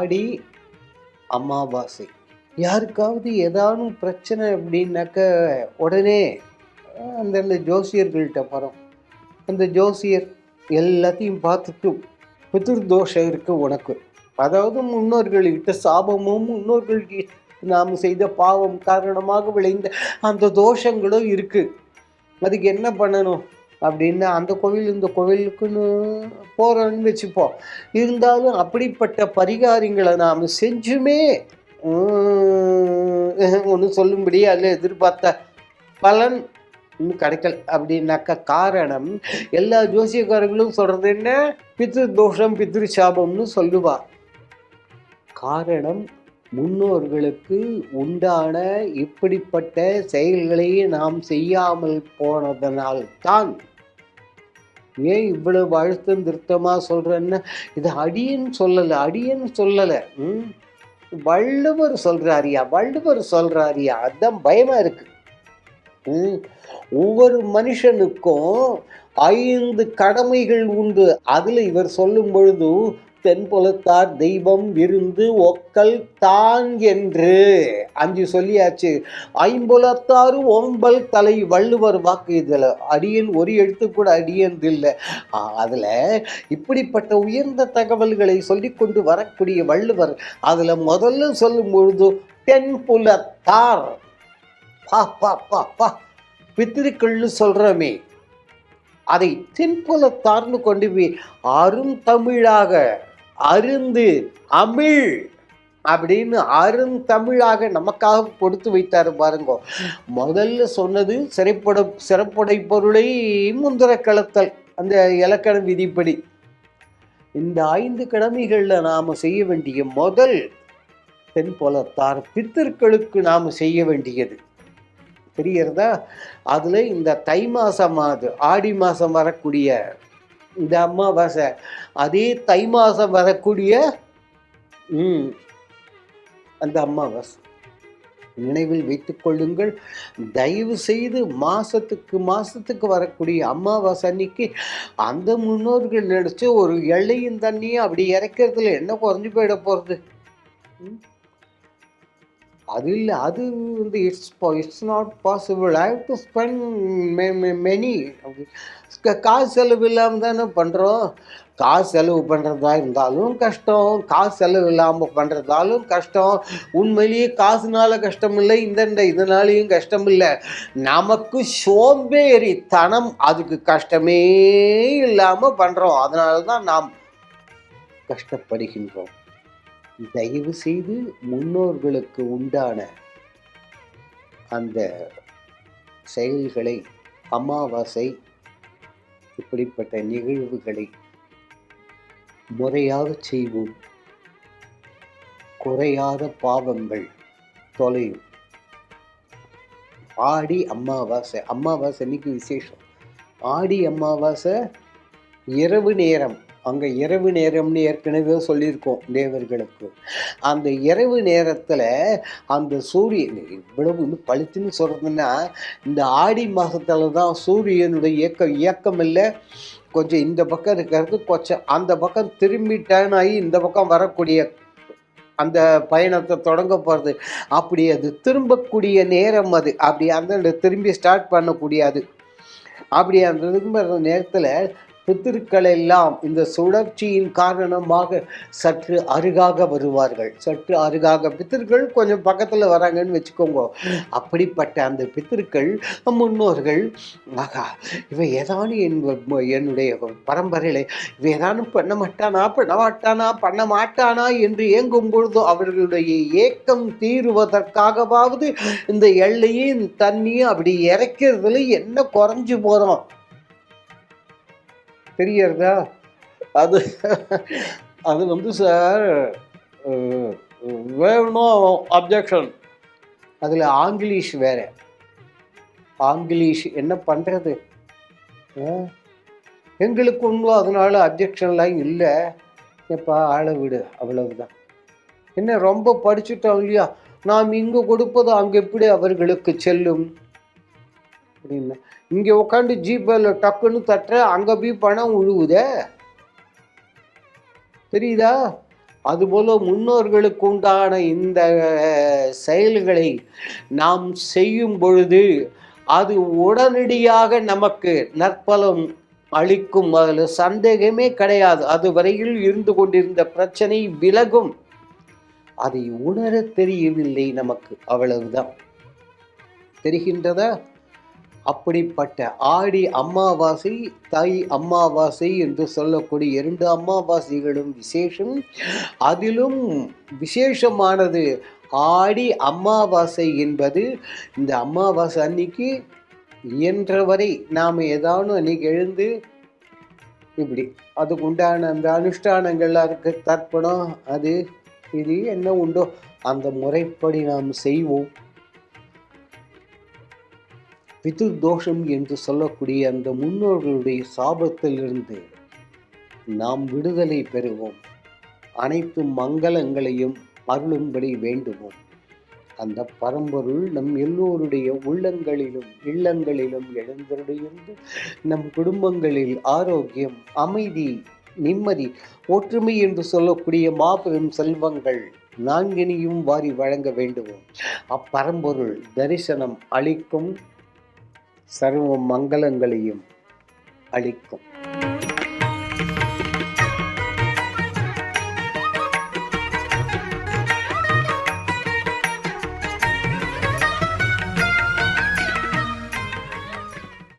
ஆடி அமாவாசை. யாருக்காவது ஏதானும் பிரச்சனை அப்படின்னாக்க உடனே அந்தந்த ஜோசியர்கள்ட்ட போகிறோம் அந்த ஜோசியர் எல்லாத்தையும் பார்த்துட்டு பிதிர்தோஷம் இருக்கு உனக்கு. அதாவது முன்னோர்கள்கிட்ட சாபமும் முன்னோர்கள்கிட்ட நாம் செய்த பாவம் காரணமாக விளைந்த அந்த தோஷங்களும் இருக்குது அதுக்கு என்ன பண்ணணும்? அப்படின்னு அந்த கோவில் இந்த கோவிலுக்குன்னு போகிறோன்னு வச்சுப்போம் இருந்தாலும் அப்படிப்பட்ட பரிகாரங்களை நாம் செஞ்சுமே ஒன்று சொல்லும்படி அதில் எதிர்பார்த்த பலன் இன்னும் கிடைக்கல. அப்படின்னாக்க காரணம் எல்லா ஜோசியக்காரர்களும் சொல்கிறது என்ன? பித்ரு தோஷம் பித்ரு சாபம்னு சொல்லுவா. காரணம் முன்னோர்களுக்கு உண்டான இப்படிப்பட்ட செயல்களை நாம் செய்யாமல் போனதனால் தான் ஏன் இவ்வளவு அழுத்தம் திருத்தமாக சொல்றேன்னா இது அடியன்னு சொல்லலை அடியன்னு சொல்லலை. ம்? வள்ளுவர் சொல்கிறாரியா வள்ளுவர் சொல்கிறாரியா அதான் பயமாக இருக்குது ம், ஒவ்வொரு மனுஷனுக்கும் ஐந்து கடமைகள் உண்டு. அதில் இவர் சொல்லும் பொழுது தென்புலத்தார் தெய்வம் விருந்து ஒக்கல் தான் என்று. அஞ்சு சொல்லியாச்சு. ஐம்புலத்தாறு ஓம்பல் தலை வள்ளுவர் வாக்கு. இதில் அடியன் ஒரு எழுத்து கூட அடியன் இல்லை. அதில் இப்படிப்பட்ட உயர்ந்த தகவல்களை சொல்லிக்கொண்டு வரக்கூடிய வள்ளுவர் அதில் முதல்ல சொல்லும் பொழுது தென்புலத்தார். பா பா பா பா. பித்திருக்கள்னு சொல்கிறோமே அதை தென்புலத்தார்னு கொண்டு போய் அருந்தமிழாக அருந்து அமிழ் அப்படின்னு அருந்தமிழாக நமக்காக கொடுத்து வைத்தார் பாருங்க. முதல்ல சொன்னது சிறைப்பட சிறப்புடை பொருளை முந்திர கலத்தல் அந்த இலக்கண விதிப்படி. இந்த ஐந்து கடமைகளில் நாம் செய்ய வேண்டிய முதல் தென்போலத்தார் பித்தர்களுக்கு நாம் செய்ய வேண்டியது. தெரியறதா அதில் இந்த தை மாதம் அது ஆடி மாதம் வரக்கூடிய இந்த அமாவாசை. அதே தை மாதம் வரக்கூடிய ம் அந்த அமாவாசை. நினைவில் வைத்து கொள்ளுங்கள். தயவு செய்து மாதத்துக்கு மாதத்துக்கு வரக்கூடிய அமாவாசை அன்னைக்கு அந்த முன்னோர்கள் நினச்சி ஒரு எல்லையும் தண்ணியும் அப்படி இறக்கிறதுல என்ன குறைஞ்சி போயிட போகிறது அது இல்லை அது வந்து it's it's not possible I have to spend many காசு செலவு இல்லாமல் தானே பண்ணுறோம் காசு செலவு பண்ணுறதா இருந்தாலும் கஷ்டம். காசு செலவு இல்லாமல் பண்ணுறதாலும் கஷ்டம். உண்மையிலேயே காசுனால கஷ்டம் இல்லை இந்த இதனாலேயும் கஷ்டம் இல்லை. நமக்கு சோம்பேறித்தனம் அதுக்கு கஷ்டமே இல்லாமல் பண்ணுறோம் அதனால தான் நாம் கஷ்டப்படுகின்றோம். தயவு செய்து முன்னோர்களுக்கு உண்டான அந்த செயல்களை அமாவாசை இப்படிப்பட்ட நிகழ்வுகளை முறையாக செய்வோம். குறையாத பாவங்கள் தொலையும். ஆடி அமாவாசை அமாவாசை அன்னைக்கு விசேஷம். ஆடி அமாவாசை இரவு நேரம். அங்கே இரவு நேரம்னு ஏற்கனவே சொல்லியிருக்கோம் தேவர்களுக்கு. அந்த இரவு நேரத்தில் அந்த சூரியன் இவ்வளவு பழுத்துன்னு சொல்கிறதுன்னா இந்த ஆடி மாதத்தில் தான் சூரியனுடைய இயக்கம் இயக்கம் இல்லை. கொஞ்சம் இந்த பக்கம் இருக்கிறது கொஞ்சம் அந்த பக்கம் திரும்பி டேர்ன் ஆகி இந்த பக்கம் வரக்கூடிய அந்த பயணத்தை தொடங்க போகிறது அப்படி அது திரும்பக்கூடிய நேரம் அது. அப்படி அந்த திரும்பி ஸ்டார்ட் பண்ணக்கூடியது. அப்படி அந்த திரும்ப நேரத்தில் பித்திருக்கள் எல்லாம் இந்த சுழற்சியின் காரணமாக சற்று அருகாக வருவார்கள். சற்று அருகாக பித்திருக்கள் கொஞ்சம் பக்கத்தில் வராங்கன்னு வச்சுக்கோங்க. அப்படிப்பட்ட அந்த பித்திருக்கள் முன்னோர்கள் ஆகா இவன் ஏதானு என் என்னுடைய பரம்பரையில் இவன் ஏதானும் பண்ண மாட்டானா பண்ண மாட்டானா பண்ண மாட்டானா? என்று இயங்கும் பொழுது அவர்களுடைய ஏக்கம் தீருவதற்காகவாவது இந்த எல்லையும் தண்ணியும் அப்படி இறைக்கிறதுல என்ன குறைஞ்சு போகிறோம் தெரியறதா அது அது வந்து சார் வேணும் அப்ஜெக்ஷன் அதில் ஆங்கிலீஷ் வேற. ஆங்கிலீஷ் என்ன பண்ணுறது எங்களுக்கு ஒன்றும் அதனால அப்ஜெக்ஷன்லாம் இல்லை. எப்பா ஆளை விடு அவ்வளவுதான். என்ன ரொம்ப படிச்சுட்டோம் இல்லையா? நாம் இங்கே கொடுப்பது அங்கே எப்படி அவர்களுக்கு செல்லும்? அப்படின்னு. இங்கே உட்காந்து ஜிபேல டக்குன்னு தட்டுற அங்கே போய் பணம் உழுவுதே? தெரியுதா? அதுபோல முன்னோர்களுக்கு உண்டான இந்த செயல்களை நாம் செய்யும் பொழுது அது உடனடியாக நமக்கு நற்பலம் அளிக்கும். அதில் சந்தேகமே கிடையாது. அது வரையில் இருந்து கொண்டிருந்த பிரச்சனை விலகும். அதை உணரத் தெரியவில்லை நமக்கு. அவ்வளவுதான். தெரிகின்றதா? அப்படிப்பட்ட ஆடி அமாவாசை தை அமாவாசை என்று சொல்லக்கூடிய இரண்டு அமாவாசைகளும் விசேஷம். அதிலும் விசேஷமானது ஆடி அமாவாசை என்பது இந்த அமாவாசை அன்னைக்கு இயன்றவரை நாம் ஏதானும் அன்னைக்கு எழுந்து இப்படி அதுக்கு உண்டான அந்த அனுஷ்டானங்கள்லாம் இருக்கு தர்ப்பணம் அது இது என்ன உண்டோ அந்த முறைப்படி நாம் செய்வோம். பிது தோஷம் என்று சொல்லக்கூடிய அந்த முன்னோர்களுடைய சாபத்திலிருந்து நாம் விடுதலை பெறுவோம். அனைத்து மங்களங்களையும் அருளும்படி வேண்டுவோம். அந்த பரம்பொருள் நம் எல்லோருடைய உள்ளங்களிலும் இல்லங்களிலும் எழுந்தருடையிருந்து நம் குடும்பங்களில் ஆரோக்கியம் அமைதி நிம்மதி ஒற்றுமை என்று சொல்லக்கூடிய மாபெரும் செல்வங்கள் நான்கினையும் வாரி வழங்க வேண்டுவோம். அப்பரம்பொருள் தரிசனம் அளிக்கும் சர்வ மங்களங்களையும் அளிக்கும்.